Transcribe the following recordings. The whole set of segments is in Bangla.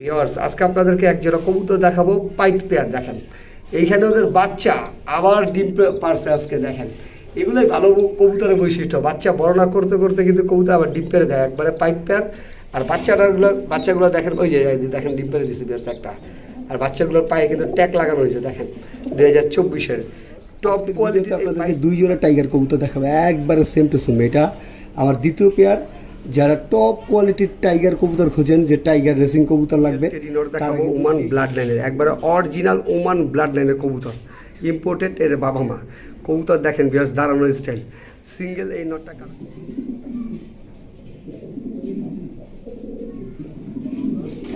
ভিউয়ার্স আজকে আপনাদেরকে এক জোড়া কবুতর দেখাবো পাইট পেয়ার দেখেন। এইখানে ওদের বাচ্চা আবার ডিম পারছে আজকে দেখেন। এগুলোই ভালো কবুতরের বৈশিষ্ট্য। বাচ্চা বর্ণনা করতে করতে কিন্তু কবুতর আবার ডিম পেরে দেয় একবারে পাইট পেয়ার। আর বাচ্চাটাগুলো বাচ্চাগুলো দেখেন ওই যে দেখেন ডিম পেরে দিচ্ছে ভিউয়ার্স একটা। আর বাচ্চাগুলোর পায়ে কিন্তু ট্যাগ লাগানো হয়েছে দেখেন দুই হাজার চব্বিশের। টপ কোয়ালিটি আপনাদেরকে দুই জোড়া টাইগার কবুতর দেখাবো একবারে সেম টু সেম এটা আমার দ্বিতীয় পেয়ার যারা টপ কোয়ালিটির টাইগার কবুতর খোঁজেন যে টাইগার রেসিং কবুতর লাগবে দেখাবো ওমান ব্লাড লাইনের একবারে অরিজিনাল ওমান ব্লাড লাইনের কবুতর ইম্পোর্টেড এর বাবা মা। কবুতর দেখেন বিয়ার্স দাঁড়ানোর স্টাইল সিঙ্গেল এই নটটা কালার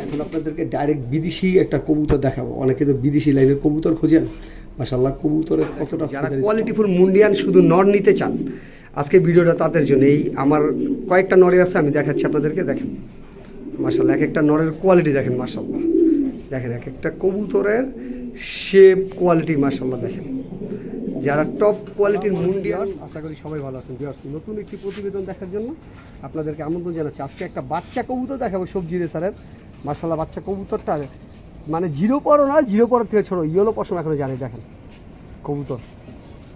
এখন আপনাদেরকে ডাইরেক্ট বিদেশি একটা কবুতর দেখাবো। অনেকে তো বিদেশি লাইনের কবুতর খোঁজেন। মাসাল্লাহ কবুতরের কতটা যারা কোয়ালিটিফুল মুন্ডিয়ান শুধু নর নিতে চান আজকে ভিডিওটা তাদের জন্য। এই আমার কয়েকটা নড়ে আছে, আমি দেখাচ্ছি আপনাদেরকে, দেখেন। মাসাল্লাহ এক একটা নড়ের কোয়ালিটি দেখেন মাসাল্লাহ দেখেন, এক একটা কবুতরের শেপ কোয়ালিটি মাসাল্লাহ দেখেন। যারা টপ কোয়ালিটির মুন্ডিয়ান আশা করি সবাই ভালো আছেন। ভিউয়ার্স নতুন একটি প্রতিবেদন দেখার জন্য আপনাদেরকে আমন্ত্রণ জানাচ্ছি। আজকে একটা বাচ্চা কবুতর দেখাবো সবজি রেসারের মার্শাল্লাহ বাচ্চা কবুতরটা মানে জিরো পরও না, জিরো পরের থেকে ছোটো ইয়েলো পশম এখনও জানি, দেখেন। কবুতর।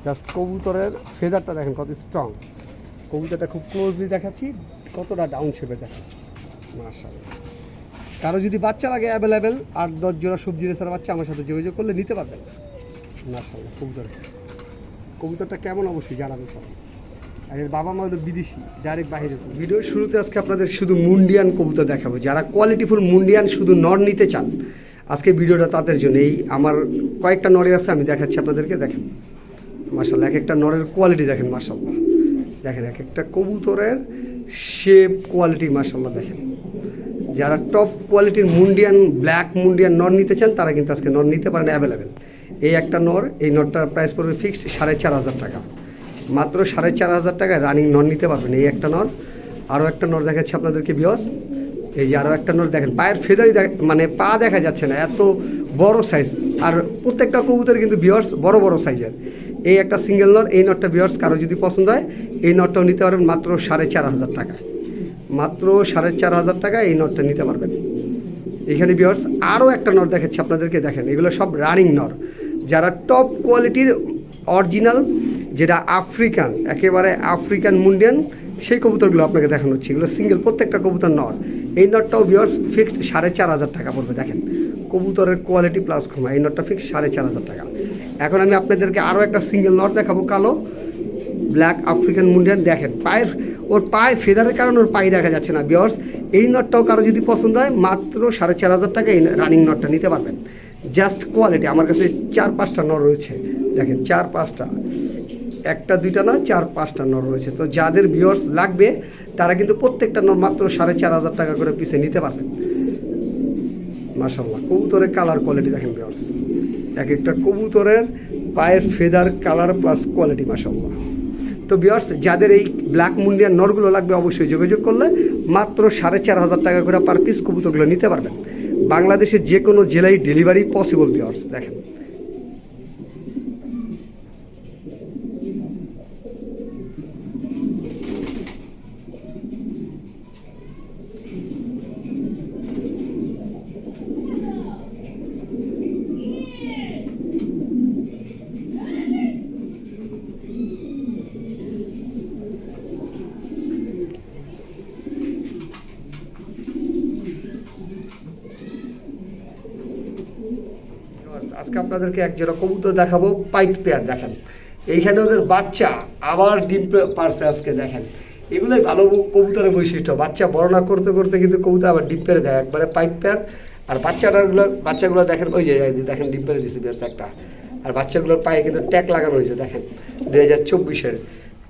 জাস্ট কবুতরের ফেদারটা দেখেন কত স্ট্রং কবুতরটা খুব ক্লোজলি দেখাচ্ছি, কতটা ডাউন শেপে দেখেন মার্শাল্লাহ কারও যদি বাচ্চা লাগে অ্যাভেলেবেল আট, দশ জোড়া সবজি রেসার বাচ্চা আমার সাথে যোগাযোগ করলে নিতে পারবেন। মার্শাল্লাহ কবুতর কবুতরটা কেমন অবশ্যই জানাবেন সবাই। আর এর বাবা মা বিদেশি ডাইরেক্ট বাইরে। ভিডিওর শুরুতে আজকে আপনাদের শুধু মুন্ডিয়ান কবুতর দেখাবো। যারা কোয়ালিটিফুল মুন্ডিয়ান শুধু নর নিতে চান, আজকে ভিডিওটা তাদের জন্য। এই আমার কয়েকটা নরে আছে, আমি দেখাচ্ছি আপনাদেরকে, দেখেন। মার্শাল্লাহ এক একটা নরের কোয়ালিটি দেখেন মার্শাল্লাহ দেখেন, এক একটা কবুতরের শেপ কোয়ালিটি মার্শাল্লাহ দেখেন। যারা টপ কোয়ালিটির মুন্ডিয়ান ব্ল্যাক মুন্ডিয়ান নর নিতে চান, তারা কিন্তু আজকে নর নিতে পারেন অ্যাভেলেবেল এই একটা নর, এই নরটার প্রাইস পড়বে ফিক্সড সাড়ে চার হাজার টাকা। মাত্র সাড়ে চার হাজার টাকায় রানিং নর নিতে পারবেন। এই একটা নর, আরও একটা নর দেখাচ্ছে আপনাদেরকে বিয়স এই যে আরও একটা নর দেখেন, পায়ের ফেদারই মানে পা দেখা যাচ্ছে না, এত বড় সাইজ আর প্রত্যেকটা কবুতর কিন্তু বিয়ার্স বড় বড় সাইজের এই একটা সিঙ্গেল নট এই নটটা বিয়ার্স কারও যদি পছন্দ হয়, এই নটটাও নিতে পারবেন মাত্র সাড়ে চার হাজার টাকা। মাত্র সাড়ে চার হাজার টাকা এই নটটা নিতে পারবেন। এখানে বিয়ার্স আরও একটা নট দেখাচ্ছি আপনাদেরকে, দেখেন, এগুলো সব রানিং নর যারা টপ কোয়ালিটির অরিজিনাল যেটা আফ্রিকান একেবারে আফ্রিকান মুন্ডিয়ান সেই কবুতরগুলো আপনাকে দেখানো হচ্ছে। এগুলো সিঙ্গেল প্রত্যেকটা কবুতর নর এই নটটাও বিয়ার্স ফিক্সড সাড়ে চার হাজার টাকা পড়বে, দেখেন। কবুতরের কোয়ালিটি প্লাস ক্ষমা এই নটটা ফিক্সড সাড়ে চার হাজার টাকা। এখন আমি আপনাদেরকে আরও একটা সিঙ্গেল নট দেখাবো, কালো ব্ল্যাক আফ্রিকান মুন্ডিয়ান দেখেন, পায়ের, ওর পায়ে ফেদারের কারণে ওর পায়ে দেখা যাচ্ছে না বিয়ার্স এই নটটাও কারও যদি পছন্দ হয়, মাত্র সাড়ে চার হাজার টাকা এই রানিং নটটা নিতে পারবেন। জাস্ট কোয়ালিটি আমার কাছে চার পাঁচটা নর রয়েছে, দেখেন, চার পাঁচটা। একটা, দুইটা না, চার পাঁচটা নর রয়েছে। তো যাদের ভিউয়ার্স লাগবে, তারা কিন্তু প্রত্যেকটা নর মাত্র সাড়ে চার হাজার টাকা করে পিছে নিতে পারবেন। মাসাল্লাহ কবুতরের কালার কোয়ালিটি দেখেন বিয়ার্স এক একটা কবুতরের পায়ের ফেদার কালার প্লাস কোয়ালিটি মাসাল্লাহ তো বিয়ার্স যাদের এই ব্ল্যাক মুন্ডিয়ার নরগুলো লাগবে অবশ্যই যোগাযোগ করলে মাত্র সাড়ে চার হাজার টাকা করে পার পিস কবুতরগুলো নিতে পারবেন। বাংলাদেশের যে কোনো জেলায় ডেলিভারি পসিবল বিয়ার্স দেখেন। আজকে আপনাদেরকে এক জোড়া কবুতর দেখাবো, পাইট পেয়ার দেখেন। এইখানে ওদের বাচ্চা আবার ডিম পারছে আজকে, দেখেন। এগুলোই ভালো কবুতরের বৈশিষ্ট্য। বাচ্চা বর্ণনা করতে করতে কিন্তু কবুতর আবার ডিম পেরে দেয়, একবারে পাইট পেয়ার। আর বাচ্চাটাগুলো বাচ্চাগুলো দেখেন, ওই যে দেখেন, ডিম পেরে বিয়ার্স একটা। আর বাচ্চাগুলোর পায়ে কিন্তু ট্যাগ লাগানো হয়েছে, দেখেন, দুই হাজার চব্বিশের।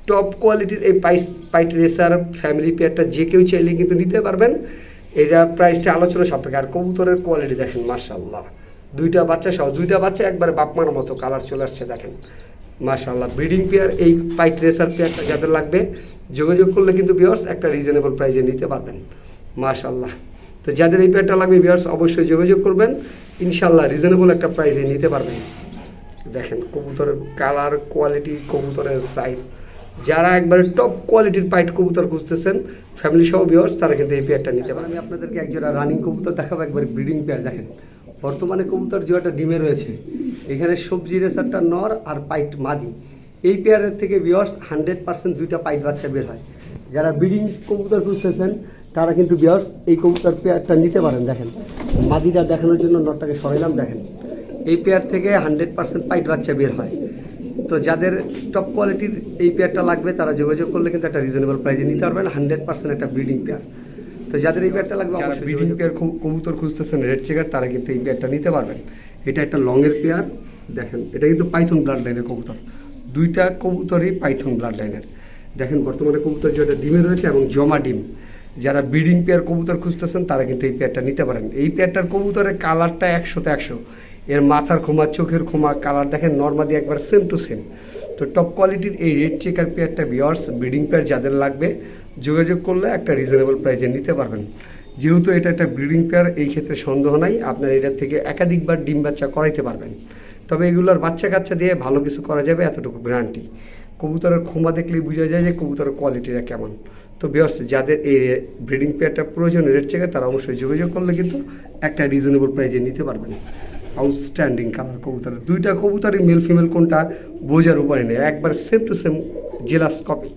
টপ কোয়ালিটির এই পাইস পাইট রেসার ফ্যামিলি পেয়ারটা যে কেউ চাইলে কিন্তু নিতে পারবেন। এটা প্রাইসটা আলোচনা সাপেক্ষে। আর কবুতরের কোয়ালিটি দেখেন মার্শাল্লাহ দুইটা বাচ্চা সহ দুইটা বাচ্চা একবারে বাপমার মতো কালার চলে আসছে দেখেন। মার্শাল্লাহ ব্রিডিং পেয়ার এই পাইট রেসার পেয়ারটা যাদের লাগবে যোগাযোগ করলে কিন্তু বিয়ার্স একটা রিজনেবল প্রাইসে নিতে পারবেন। মার্শাল্লাহ তো যাদের এই পেয়ারটা লাগবে বিয়ার্স অবশ্যই যোগাযোগ করবেন। ইনশাল্লাহ রিজনেবল একটা প্রাইসে নিতে পারবেন। দেখেন কবুতরের কালার কোয়ালিটি কবুতরের সাইজ যারা একবারে টপ কোয়ালিটির পাইট কবুতর খুঁজতেছেন ফ্যামিলি সহ ভিউয়ার্স তারা কিন্তু এই পেয়ারটা নিতে পারেন আমি আপনাদেরকে একজোড়া রানিং কবুতর দেখাবো একবার ব্রিডিং পেয়ার দেখেন। বর্তমানে কবুতর জোড়াটা ডিমে রয়েছে। এখানে সবজি রেসারটা নর আর পাইট মাদি। এই পেয়ারের থেকে ভিউয়ার্স হান্ড্রেড পার্সেন্ট দুইটা পাইট বাচ্চা বের হয়। যারা ব্রিডিং কবুতর খুঁজতেছেন, তারা কিন্তু ভিউয়ার্স এই কবুতর পেয়ারটা নিতে পারেন, দেখেন। মাদিটা দেখানোর জন্য নরটাকে সরাইলাম, দেখেন। এই পেয়ার থেকে হান্ড্রেড পার্সেন্ট পাইট বাচ্চা বের হয়। তো যাদের টপ কোয়ালিটির এই পেয়ারটা লাগবে, তারা যোগাযোগ করলে কিন্তু একটা রিজনেবল প্রাইজে নিতে পারবেন হান্ড্রেড পার্সেন্ট একটা ব্রিডিং পেয়ার। তো যাদের এই পেয়ারটা লাগবে অবশ্যই ব্রিডিং পেয়ার কবুতর খুঁজতেছেন রেড চেকার তারা কিন্তু এই পেয়ারটা নিতে পারবেন। এটা একটা লংয়ের পেয়ার দেখেন এটা কিন্তু পাইথন ব্লাড লাইনের কবুতর। দুইটা কবুতরই পাইথন ব্লাড লাইনের দেখেন বর্তমানে কবুতর যেটা ডিমে রয়েছে এবং জমা ডিম। যারা ব্রিডিং পেয়ার কবুতর খুঁজতেছেন তারা কিন্তু এই পেয়ারটা নিতে পারেন। এই পেয়ারটার কবুতরের কালারটা একশোতে একশো। এর মাথার খোমা চোখের খোমা কালার দেখেন নর্মালি একবার সেম টু সেম তো টপ কোয়ালিটির এই রেড চেকার পেয়ারটা বিয়ার্স ব্রিডিং পেয়ার যাদের লাগবে যোগাযোগ করলে একটা রিজনেবল প্রাইসে নিতে পারবেন। যেহেতু এটা একটা ব্রিডিং পেয়ার এই ক্ষেত্রে সন্দেহ নাই, আপনার এটার থেকে একাধিকবার ডিম বাচ্চা করাইতে পারবেন। তবে এগুলোর বাচ্চা কাচ্চা দিয়ে ভালো কিছু করা যাবে, এতটুকু গ্যারান্টি কবুতরের খোমা দেখলেই বোঝা যায় যে কবুতরের কোয়ালিটিটা কেমন। তো বিয়ার্স যাদের এই ব্রিডিং পেয়ারটা প্রয়োজন রেড চেকার তারা অবশ্যই যোগাযোগ করলে কিন্তু একটা রিজনেবল প্রাইসে নিতে পারবেন। আউটস্ট্যান্ডিং কালার কবুতর। দুইটা কবুতরই মেল ফিমেল কোনটা বোঝার উপায় নেই। একবার same to same jealous copy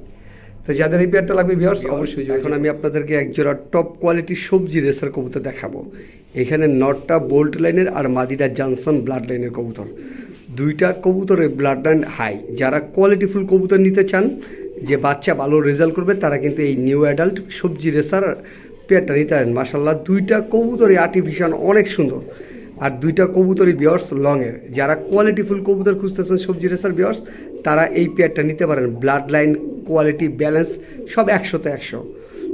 তো যাদের এই পেয়ারটা লাগবে বিয়ার্স অবশ্যই এখন আমি আপনাদেরকে একজোড়া টপ কোয়ালিটির সবজি রেসার কবুতর দেখাবো। এখানে নটটা বোল্ট লাইনের আর মাদিটা জনসন ব্লাড লাইনের কবুতর। দুইটা কবুতরের ব্লাড লাইন হাই যারা কোয়ালিটিফুল কবুতর নিতে চান যে বাচ্চা ভালো রেজাল্ট করবে তারা কিন্তু এই নিউ অ্যাডাল্ট সবজি রেসার পেয়ারটা নিতে পারেন। মাসাল্লাহ দুইটা কবুতরই আর্টিফিশিয়াল অনেক সুন্দর। আর দুইটা কবুতরই বিয়ার্স লংয়ের যারা কোয়ালিটিফুল কবুতর খুঁজতেছেন সবজি রেসার বিয়ার্স তারা এই পেয়ারটা নিতে পারেন। ব্লাড লাইন কোয়ালিটি ব্যালেন্স সব একশোতে একশো।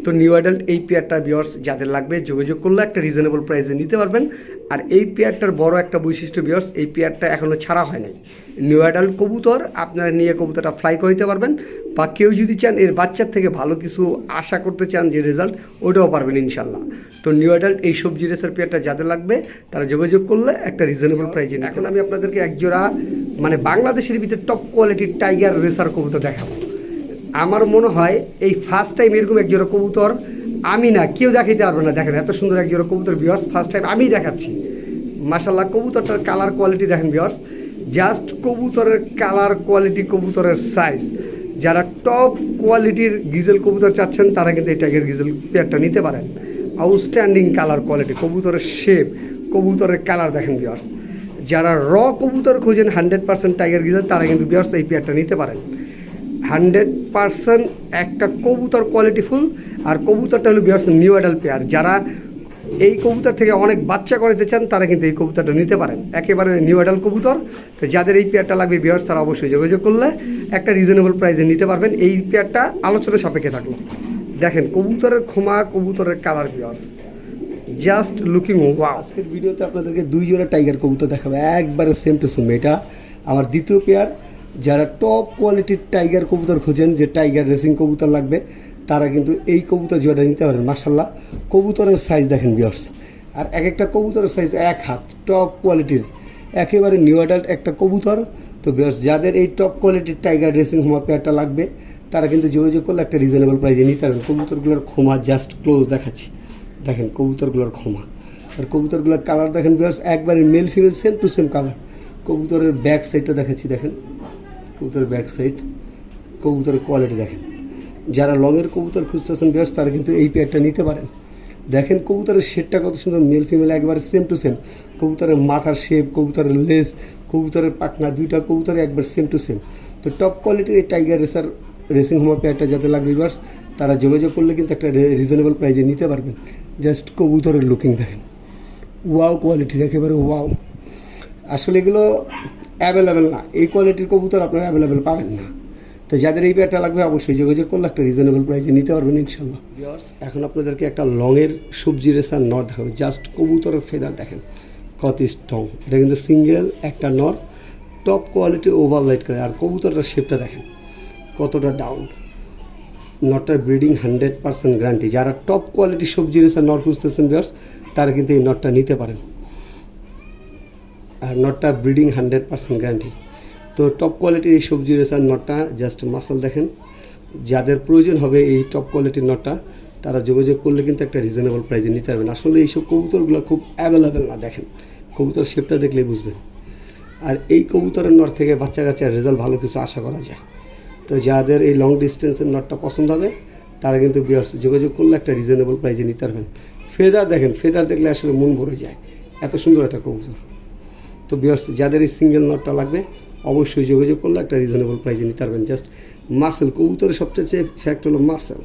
তো নিউ অ্যাডাল্ট এই পেয়ারটা বিয়ার্স যাদের লাগবে যোগাযোগ করলে একটা রিজনেবল প্রাইসে নিতে পারবেন। আর এই পেয়ারটার বড় একটা বৈশিষ্ট্য বিয়ার্স এই পেয়ারটা এখনও ছাড়া হয় নাই। নিউ অ্যাডাল্ট কবুতর আপনারা নিয়ে কবুতরটা ফ্লাই করতে পারবেন বা কেউ যদি চান এর বাচ্চার থেকে ভালো কিছু আশা করতে চান যে রেজাল্ট ওটাও পারবেন ইনশাল্লাহ তো নিউ অ্যাডাল্ট এই সবজি রেসার পেয়ারটা যাদের লাগবে তারা যোগাযোগ করলে একটা রিজনেবল প্রাইসে এখন আমি আপনাদেরকে একজোড়া মানে বাংলাদেশের ভিতরে টপ কোয়ালিটির টাইগার রেসার কবুতর দেখাবো। আমার মনে হয় এই ফার্স্ট টাইম এরকম একজোড়া কবুতর আমি না, কেউ দেখাইতে পারবে না। দেখেন, এত সুন্দর এক কবুতর বিয়ার্স ফার্স্ট টাইম আমি দেখাচ্ছি। মাসাল্লাহ কবুতরটার কালার কোয়ালিটি দেখেন বিয়ার্স জাস্ট কবুতরের কালার কোয়ালিটি কবুতরের সাইজ যারা টপ কোয়ালিটির গিজেল কবুতর চাচ্ছেন, তারা কিন্তু এই টাইগার গিজেল পেয়ারটা নিতে পারেন। আউটস্ট্যান্ডিং কালার কোয়ালিটি কবুতরের শেপ কবুতরের কালার দেখেন বিয়ার্স যারা র কবুতর খুঁজেন হান্ড্রেড পার্সেন্ট টাইগার গিজেল, তারা কিন্তু বিয়ার্স এই পেয়ারটা নিতে পারেন। হান্ড্রেড পার্সেন্ট একটা কবুতর কোয়ালিটিফুল আর কবুতরটা হলো বিয়ার্স নিউ অ্যাডাল পেয়ার যারা এই কবুতর থেকে অনেক বাচ্চা করাতে চান, তারা কিন্তু এই কবুতরটা নিতে পারেন। একেবারে নিউ অ্যাডাল কবুতর। তো যাদের এই পেয়ারটা লাগবে বিয়ার্স তারা অবশ্যই যোগাযোগ করলে একটা রিজনেবল প্রাইসে নিতে পারবেন। এই পেয়ারটা আলোচনা সাপেক্ষে থাকল। দেখেন, কবুতরের খোমা কবুতরের colour viewers just looking wow আজকের ভিডিওতে আপনাদেরকে দুই জোড়া টাইগার কবুতর দেখাবো। একবারে সেম টু সেম এটা আমার দ্বিতীয় পেয়ার যারা টপ কোয়ালিটির টাইগার কবুতর খোঁজেন, যে টাইগার রেসিং কবুতর লাগবে, তারা কিন্তু এই কবুতর জোড়া নিতে পারেন মার্শাল্লাহ কবুতরের সাইজ দেখেন বিয়ার্স আর এক একটা কবুতরের সাইজ এক হাত টপ কোয়ালিটির একেবারে নিউ অ্যাডাল্ট একটা কবুতর। তো বিয়ার্স যাদের এই টপ কোয়ালিটির টাইগার রেসিং হোমা পেয়ারটা লাগবে, তারা কিন্তু যোগাযোগ করলে একটা রিজনেবল প্রাইসে নিতে পারবেন। কবুতরগুলোর ক্ষমা জাস্ট ক্লোজ দেখাচ্ছি। দেখেন কবুতরগুলোর ক্ষমা। আর কবুতরগুলোর কালার দেখেন বিয়ার্স একবারে male female same to same colour কবুতরের ব্যাক সাইডটা দেখাচ্ছি, দেখেন। কবুতরের ব্যাক সাইড কবুতরের কোয়ালিটি দেখেন। যারা লংয়ের কবুতর খুঁজতেছেন বিয়ার্স তারা কিন্তু এই পেয়ারটা নিতে পারেন। দেখেন কবুতরের শেডটা কত সুন্দর মেল ফিমেল একবারে সেম টু সেম কবুতরের মাথার শেপ কবুতরের লেস কবুতরের পাখনা, দুইটা কবুতরের একবার সেম টু সেম তো টপ কোয়ালিটির এই টাইগার রেসার রেসিং হোমা পেয়ারটা যাতে লাগবে ভিউয়ার্স তারা যোগাযোগ করলে কিন্তু একটা রিজনেবল প্রাইজে নিতে পারবেন। জাস্ট কবুতরের লুকিং দেখেন। ওয়াও কোয়ালিটির একেবারে ওয়াও আসলে এগুলো অ্যাভেলেবেল না। এই কোয়ালিটির কবুতর আপনারা অ্যাভেলেবেল পাবেন না। তো যাদের এই পেয়ারটা লাগবে, অবশ্যই যোগাযোগ করলে একটা রিজনেবল প্রাইসে নিতে পারবেন ইনশাল্লাহ এখন আপনাদেরকে একটা লংয়ের সবজি রেসার নর দেখাবে। জাস্ট কবুতরের ফেদার দেখেন। কত স্ট্রং এটা কিন্তু সিঙ্গেল একটা নর। টপ কোয়ালিটি ওভার লাইট করে। আর কবুতরটার শেপটা দেখেন। কতটা ডাউন নটটার ব্রিডিং হান্ড্রেড পার্সেন্ট গ্যারান্টি যারা টপ কোয়ালিটি সবজি রেসার নট খুঁজতেছেন বিয়ার্স তারা কিন্তু এই নটটা নিতে পারেন। আর নটটা ব্রিডিং হান্ড্রেড পার্সেন্ট গ্যারান্টি তো টপ কোয়ালিটির এই সবজি রেসার নটটা জাস্ট মাসাল দেখেন। যাদের প্রয়োজন হবে এই টপ কোয়ালিটির নটটা, তারা যোগাযোগ করলে কিন্তু একটা রিজনেবল প্রাইজে নিতে পারবেন। আসলে এইসব কবুতরগুলো খুব অ্যাভেলেবেল না, দেখেন। কবুতর শেপটা দেখলেই বুঝবেন। আর এই কবুতরের নট থেকে বাচ্চা কাচ্চার রেজাল্ট ভালো কিছু আশা করা যায়। তো যাদের এই লং ডিস্টেন্সের নটটা পছন্দ হবে, তারা কিন্তু বিয়ার্স যোগাযোগ করলে একটা রিজনেবল প্রাইজে নিতে পারবেন। ফেদার দেখেন ফেদার দেখলে আসলে মন ভরে যায়। এত সুন্দর একটা কবুতর। তো বিয়ার্স যাদের এই সিঙ্গেল নটটা লাগবে অবশ্যই যোগাযোগ করলে একটা রিজনেবল প্রাইসে নিতে পারবেন। জাস্ট মাসেল কবুতরের সবচেয়ে ফ্যাক্ট হলো মাসেল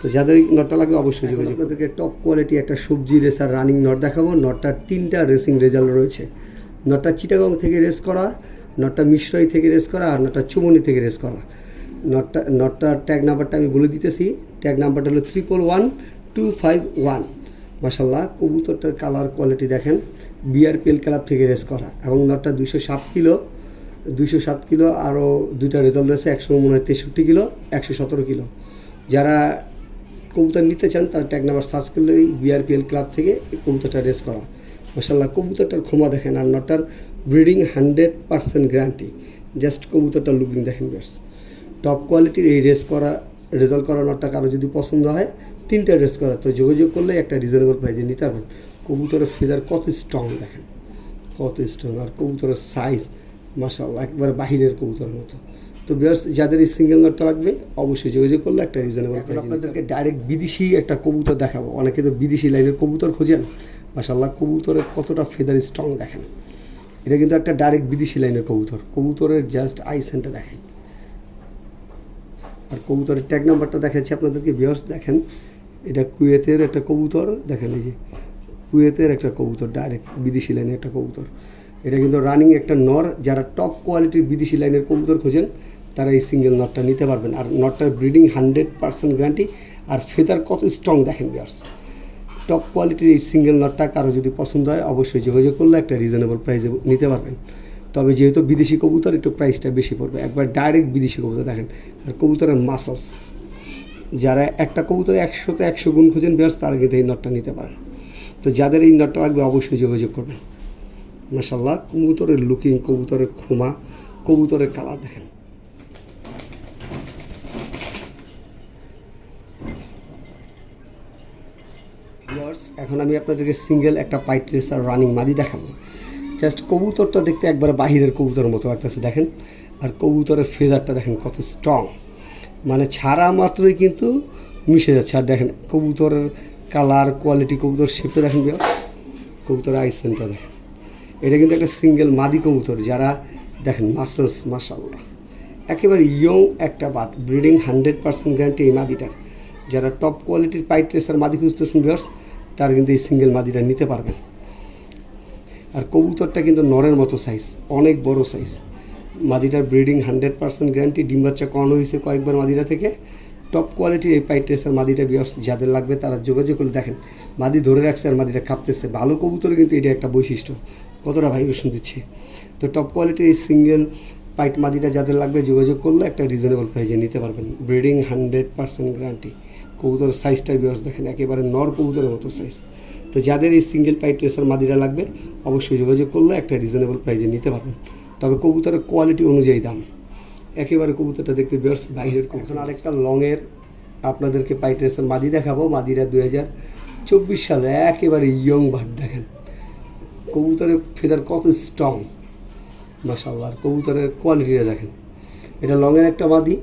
তো যাদের এই নটটা লাগবে অবশ্যই যোগাযোগ আপনাদেরকে টপ কোয়ালিটি একটা সবজি রেসার রানিং নট দেখাবো। নটটার তিনটা রেসিং রেজাল্ট রয়েছে। নটটা চিটাগং থেকে রেস করা নটটা মিশ্রই থেকে রেস করা আর নটটা চুমনি থেকে রেস করা। নটটা নটটার ট্যাগ নাম্বারটা আমি বলে দিতেছি। ট্যাগ নাম্বারটা হলো triple one two five one মাসাল্লাহ কবুতরটার কালার কোয়ালিটি দেখেন বিআরপিএল ক্লাব থেকে রেস করা এবং নটটা দুশো সাত কিলো দুশো সাত কিলো আরও দুইটা রেজাল্ট রয়েছে, একশো মনে হয় তেষট্টি কিলো, একশো সতেরো কিলো। যারা কবুতর নিতে চান, তারা ট্যাগ নাম্বার সার্চ করলেই বিআরপিএল ক্লাব থেকে এই কবুতরটা রেস করা। মাসাল্লাহ কবুতরটার ক্ষমা দেখেন আর নটার breeding hundred percent guarantee just কবুতরটার looking দেখেন বেশ টপ কোয়ালিটির এই রেস করা রেজাল্ট করা নটটা কারও যদি পছন্দ হয় তিনটা রেস করা। তো যোগাযোগ করলে একটা রিজনেবল প্রাইজে নিতে পারবেন। কবুতরের ফেদার কত স্ট্রং দেখেন। কত স্ট্রং আর কবুতরের সাইজ মাসাল্লাহ একবার বাহিরের কবুতরের মতো। তো বিয়ার্স যাদের এই সিঙ্গেল নটটা লাগবে অবশ্যই যোগাযোগ করলে একটা রিজনেবল প্রাইস আপনাদেরকে ডাইরেক্ট বিদেশি একটা কবুতর দেখাবো। অনেকে তো বিদেশি লাইনের কবুতর খোঁজেন। মাসাল্লাহ কবুতরের কতটা ফেদার স্ট্রং দেখেন। এটা কিন্তু একটা ডাইরেক্ট বিদেশি লাইনের কবুতর। কবুতরের জাস্ট আই সেন্টার দেখাই। আর কবুতরের ট্যাগ নাম্বারটা দেখাচ্ছি আপনাদেরকে। ভিউয়ার্স দেখেন এটা কুয়েতের একটা কবুতর, দেখেন এই যে, কুয়েতের একটা কবুতর ডাইরেক্ট বিদেশি লাইনের একটা কবুতর। এটা কিন্তু রানিং একটা নর, যারা টপ কোয়ালিটির বিদেশি লাইনের কবুতর খোঁজেন, তারা এই সিঙ্গেল নটটা নিতে পারবেন। আর নটটার ব্রিডিং হান্ড্রেড পার্সেন্ট গ্যারান্টি আর ফেদার কত স্ট্রং দেখেন বিয়ার্স টপ কোয়ালিটির এই সিঙ্গেল নটটা কারও যদি পছন্দ হয়, অবশ্যই যোগাযোগ করলে একটা রিজনেবল প্রাইসে নিতে পারবেন। তবে যেহেতু বিদেশি কবুতর, একটু প্রাইসটা বেশি পড়বে। একবার ডাইরেক্ট বিদেশি কবুতর দেখেন, আর কবুতরের মাসলস যারা একটা কবুতরে একশোতে একশো গুণ খুঁজেন বেয়ার্স তারা কিন্তু এই নটটা নিতে পারেন। তো যাদের এই নটটা লাগবে অবশ্যই যোগাযোগ করবেন। মাসাল্লাহ কবুতরের লুকিং কবুতরের ক্ষমা, কবুতরের কালার দেখেন। এখন আমি আপনাদেরকে সিঙ্গেল একটা পাইট রেসার রানিং মাদি দেখাবো। জাস্ট কবুতরটা দেখতে একবারে বাহিরের কবুতরের মতো লাগতেছে, দেখেন। আর কবুতরের ফেদারটা দেখেন কত স্ট্রং মানে ছাড়া মাত্রই কিন্তু মিশে যাচ্ছে। আর দেখেন, কবুতরের কালার কোয়ালিটি কবুতর শেপটা দেখেন কবুতরের আইসেনটা দেখেন। এটা কিন্তু একটা সিঙ্গেল মাদি কবুতর, যারা দেখেন মাসলস মাসাল্লাহ একেবারে ইয়ং একটা but breeding hundred percent guarantee এই মাদিটার। যারা টপ কোয়ালিটির পাইট রেসার মাদি খুঁজতেছেন ভিউয়ার্স তারা কিন্তু এই সিঙ্গেল মাদিটা নিতে পারবেন। আর কবুতরটা কিন্তু নরের মতো সাইজ অনেক বড় সাইজ মাদিটার ব্রিডিং হান্ড্রেড পার্সেন্ট গ্যারান্টি, ডিম বাচ্চা করানো হয়েছে কয়েকবার মাদিটা থেকে। টপ কোয়ালিটির এই পাইট রেসার মাদিটা বিয়ার্স যাদের লাগবে তারা যোগাযোগ করে দেখেন। মাদি ধরে রাখছে আর মাদিটা কাঁপতেছে। ভালো কবুতরে কিন্তু এটা একটা বৈশিষ্ট্য। কতটা ভাইব্রেশন দিচ্ছে। তো টপ কোয়ালিটির এই সিঙ্গেল পাইট মাদিটা যাদের লাগবে যোগাযোগ করলে একটা রিজনেবল প্রাইজে নিতে পারবেন। ব্রিডিং হান্ড্রেড পার্সেন্ট গ্যারান্টি কবুতরের সাইজটা বিয়ার্স দেখেন, একেবারে নর কবুতরের মতো সাইজ তো যাদের এই সিঙ্গেল পাইট রেসার মাদিরা লাগবে, অবশ্যই যোগাযোগ করলে একটা রিজনেবল প্রাইজে নিতে পারবেন। তবে কবুতরের কোয়ালিটি অনুযায়ী দাম। একেবারে কবুতরটা দেখতে বেশ বাইরের কবুতর। আরেকটা লংয়ের আপনাদেরকে পাইট রেসার মাদি দেখাবো মাদিরা দু হাজার চব্বিশ সালে একেবারে ইয়ং বার্ড দেখেন। কবুতরের ফেদার কত স্ট্রং মাসাল্লাহ কবুতরের কোয়ালিটিটা দেখেন। এটা লংয়ের একটা মাদি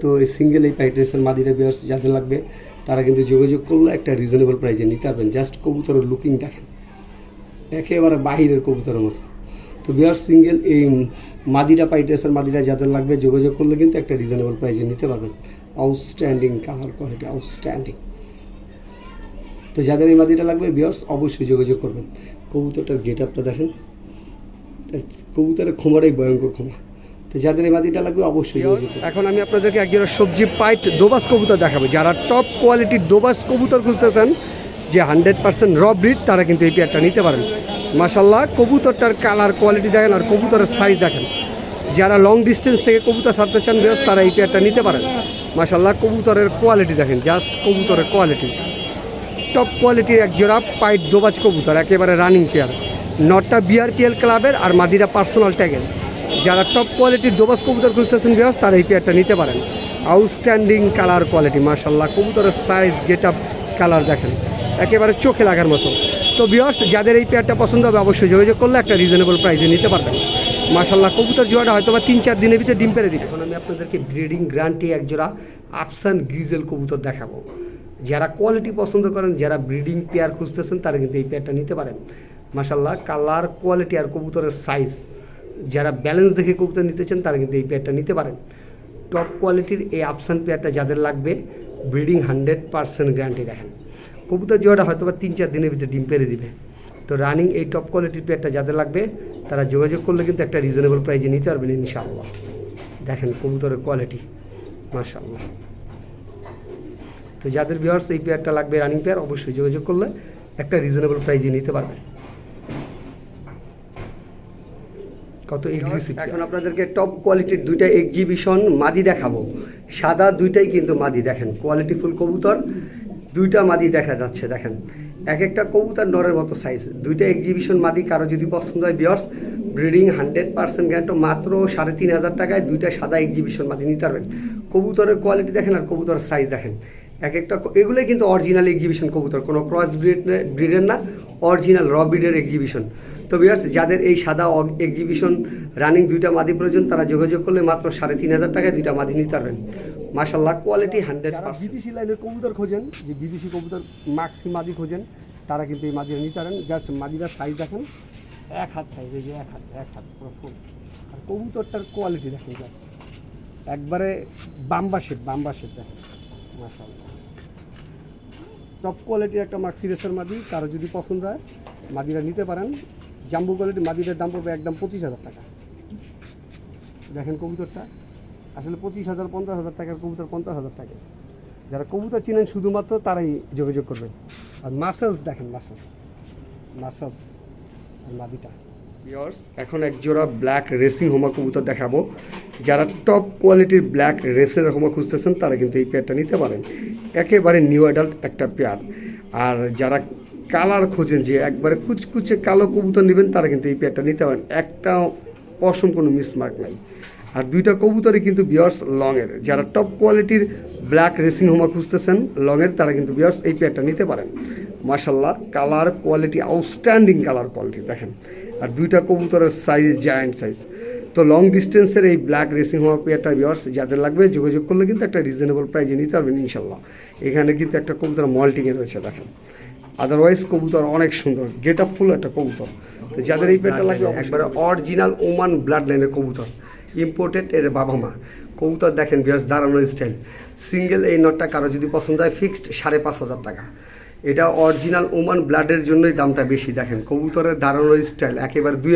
তো এই সিঙ্গেল এই পাইট রেসার মাদিরা বিয়ার্স যাদের লাগবে তারা কিন্তু যোগাযোগ করলে একটা রিজনেবল প্রাইসে নিতে পারবেন। জাস্ট কবুতরের লুকিং দেখেন। একেবারে বাহিরের কবুতরের মতো। তো বিয়ার সিঙ্গেল এই মাদিটা পাইটেসের মাদিটা যাদের লাগবে যোগাযোগ করলে কিন্তু একটা রিজনেবল প্রাইসে নিতে পারবেন। আউটস্ট্যান্ডিং কালার কোয়ালিটি আউটস্ট্যান্ডিং তো যাদের এই মাদিটা লাগবে বিয়ার্স অবশ্যই যোগাযোগ করবেন। কবুতরটার গেট আপটা দেখেন কবুতরের ক্ষমাটাই ভয়ঙ্কর ক্ষমা তো যাদের এই মাদিটা লাগবে অবশ্যই এখন আমি আপনাদেরকে একজোড়া সবজি পাইট দোবাস কবুতর দেখাবো। যারা টপ কোয়ালিটির দোবাস কবুতর খুঁজতেছেন যে হান্ড্রেড পার্সেন্ট র ব্রিড তারা কিন্তু এই পেয়ারটা নিতে পারেন। মাসাল্লাহ কবুতরটার কালার কোয়ালিটি দেখেন আর কবুতরের সাইজ দেখেন। যারা লং ডিস্টেন্স থেকে কবুতর ছাড়তে চান বেশ তারা এই পেয়ারটা নিতে পারেন। মাসাল্লাহ কবুতরের কোয়ালিটি দেখেন জাস্ট কবুতরের কোয়ালিটি টপ কোয়ালিটির এক জোড়া পাইট দোবাজ কবুতর, একেবারে রানিং পেয়ার নটটা বিআরপিএল ক্লাবের আর মাদিরা পার্সোনাল ট্যাগের যারা টপ কোয়ালিটির দোবাজ কবুতর খুঁজতেছেন বিয়াস তারা এই পেয়ারটা নিতে পারেন। আউটস্ট্যান্ডিং কালার কোয়ালিটি মার্শাল্লাহ কবুতরের সাইজ গেট আপ কালার দেখেন। একেবারে চোখে লাগার মতো। তো বিয়ার্স যাদের এই পেয়ারটা পছন্দ হবে, অবশ্যই যোগাযোগ করলে একটা রিজনেবল প্রাইসে নিতে পারবেন। মার্শাল্লাহ কবুতর জোড়াটা হয়তো বা তিন, চার দিনের ভিতরে ডিম পেরে দিবে। এখন আমি আপনাদেরকে ব্রিডিং গ্রান্টি এক জোড়া আফসান গ্রিজেল কবুতর দেখাবো। যারা কোয়ালিটি পছন্দ করেন, যারা ব্রিডিং পেয়ার খুঁজতেছেন, তারা কিন্তু এই পেয়ারটা নিতে পারেন। মার্শাল্লাহ কালার কোয়ালিটি আর কবুতরের সাইজ যারা ব্যালেন্স দেখে কবুতর নিতে চান, তারা কিন্তু এই পেয়ারটা নিতে পারেন। টপ কোয়ালিটির এই আফসান পেয়ারটা যাদের লাগবে ব্রিডিং হান্ড্রেড পার্সেন্ট গ্যারান্টি দেখেন। কবুতর জোড়াটা হয়তো বা তিন চার দিনের ভিতরে ডিম পেরে দিবে। তো রানিং এই টপ কোয়ালিটির পেয়ারটা যাদের লাগবে তারা যোগাযোগ করলে কিন্তু একটা রিজনেবল প্রাইজে নিতে পারবেন ইনশাআল্লাহ। দেখেন কবুতরের কোয়ালিটি মাশাআল্লাহ। তো যাদের ভিউয়ার্স এই পেয়ারটা লাগবে রানিং পেয়ার অবশ্যই যোগাযোগ করলে একটা রিজনেবল প্রাইজে নিতে পারবেন। কত এগ্রেসিভ এখন আপনাদেরকে টপ কোয়ালিটির দুইটা এক্সিবিশন মাদি দেখাবো। সাদা দুইটাই কিন্তু মাদি দেখেন কোয়ালিটিফুল কবুতর। দুইটা মাদি দেখা যাচ্ছে, দেখেন। এক একটা কবুতার নরের মতো সাইজ দুইটা এক্সিবিশন মাদি কারও যদি পছন্দ হয় viewers breeding hundred percent guarantee মাত্র সাড়ে তিন হাজার টাকায় দুইটা সাদা এক্সিবিশন মাদি নিতে পারবেন। কবুতরের কোয়ালিটি দেখেন আর কবুতরের সাইজ দেখেন। এক একটা এগুলোই কিন্তু অরিজিনাল এক্সিবিশন কবুতর। কোনো ক্রস ব্রিড ব্রিডের না অরিজিনাল র ব্রিডের এক্সিবিশন তো বিয়ার্স যাদের এই সাদা এক্সিবিশন রানিং দুইটা মাদি প্রয়োজন, তারা যোগাযোগ করলে মাত্র সাড়ে তিন হাজার টাকায় দুইটা মাদি নিতে পারবেন। মাশাল্লাহ কোয়ালিটি হান্ড্রেড বিদেশি লাইনের কবুতর খোঁজেন যে বিদেশি কবুতর মাক্সি মাদি খোঁজেন তারা কিন্তু এই মাদিরা নিতে পারেন। জাস্ট মাদিরার সাইজ দেখেন এক হাত সাইজ এই যে এক হাত এক হাত পুরো ফুল আর কবুতরটার কোয়ালিটি দেখেন জাস্ট একবারে বাম্বা শেপ বাম্বা শেপ দেখেন মাশাআল্লাহ। টপ কোয়ালিটির একটা মাক্সি রেসের মাদি কারও যদি পছন্দ হয় মাদিরা নিতে পারেন। জাম্বু কোয়ালিটির মাদিদের দাম পড়বে একদম পঁচিশ হাজার টাকা। দেখেন কবুতরটা। আসলে পঁচিশ হাজার, পঞ্চাশ হাজার টাকার কবুতর পঞ্চাশ হাজার টাকা। যারা কবুতর চিনেন শুধুমাত্র তারাই যোগাযোগ করবেন। আর মাসেলস দেখেন মাসেলস মাসেলস আর মাদিটা। ভিউয়ার্স এখন এক জোড়া ব্ল্যাক রেসিং হোমা কবুতর দেখাবো। যারা টপ কোয়ালিটির ব্ল্যাক রেসের হোমা খুঁজতেছেন, তারা কিন্তু এই পেয়ারটা নিতে পারেন। একেবারে নিউ অ্যাডাল্ট একটা পেয়ার আর যারা কালার খোঁজেন, যে একবারে কুচকুচে কালো কবুতর নেবেন, তারা কিন্তু এই পেয়ারটা নিতে পারেন। একটা পশম কোনো মিসমার্ক নাই। আর দুইটা কবুতরই কিন্তু বিয়ার্স লংয়ের যারা টপ কোয়ালিটির ব্ল্যাক রেসিং হোমা খুঁজতেছেন লংয়ের তারা কিন্তু বিয়ার্স এই পেয়ারটা নিতে পারেন। মাশাল্লাহ colour quality outstanding colour quality দেখেন। আর দুইটা কবুতরের সাইজ জায়ান্ট সাইজ তো লং ডিস্টেন্সের এই ব্ল্যাক রেসিং হোমা পেয়ারটা বিয়ার্স যাদের লাগবে যোগাযোগ করলে কিন্তু একটা রিজনেবল প্রাইজে নিতে পারবেন ইনশাল্লাহ এখানে কিন্তু একটা কবুতর মল্টিংয়ে রয়েছে দেখেন। আদারওয়াইজ কবুতর অনেক সুন্দর গেট আপ ফুল একটা কবুতর। তো যাদের এই পেয়ারটা লাগবে একবারে অরিজিনাল ওমান ব্লাড লাইনের কবুতর। ইম্পোর্টেড এর বাবা মা। কবুতর দেখেন বিয়ার্স দাঁড়ানোর স্টাইল সিঙ্গেল এই নটটা কারও যদি পছন্দ হয় ফিক্সড সাড়ে পাঁচ হাজার টাকা। এটা অরিজিনাল ওমান ব্লাডের জন্যই দামটা বেশি, দেখেন। কবুতরের দাঁড়ানোর স্টাইল একেবারে দুই